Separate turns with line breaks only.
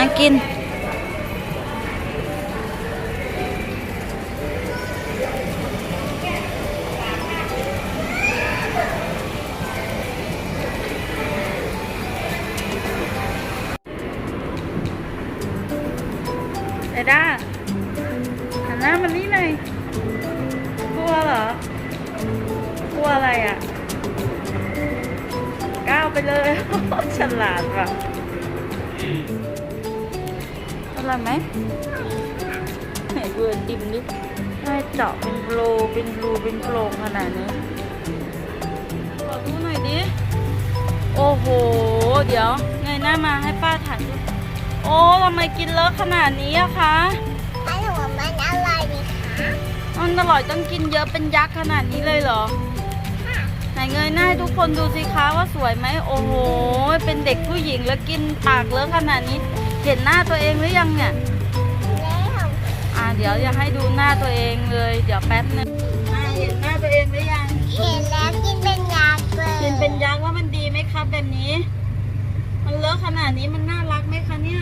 อะกินไอ้ด้าหันหน้ามันนี่หน่อยกลัวเหรอ กลัวอะไรอะ ก้าวไปเลย ฉลาดว่ะอ ร่อยไหมไหนเบือติมดิให้เจาะเป็นโปรเป็นรูเป็นโปรงขนาดนี้ขอดูหน่อยดิ โอ้โห เดี๋ยวเงยหน้ามาให้ป้าถ่ายดูโอ้ทำไมกินเลอะขนาดนี้อะคะ
ถ้าหนูว่ามันอร่อยนี่คะ
มันอร่อยต้องกินเยอะเป็นยักษ์ขนาดนี้เลยเหรอไหนเงยหน้าให้ทุกคนดูสิคะว่าสวยไหมโอ้โห เป็นเด็กผู้หญิงแล้วกินปากเลอะขนาดนี้ เห็นหน้าตัวเองหรือยังเนี่ยแอ่าเดี๋ยวอยากให้ดูหน้าตัวเองเลย เดี๋ยวแป๊บนึงอ่าเห็นหน้าตัวเองหรือยัง
เห็นแล้วกินเป็นยางปิดกินเป็นย
างว่ามันดีไหมครับแบบนี้ มันเลอะขนาดนี้มันน่ารักไหมคะเนี่ย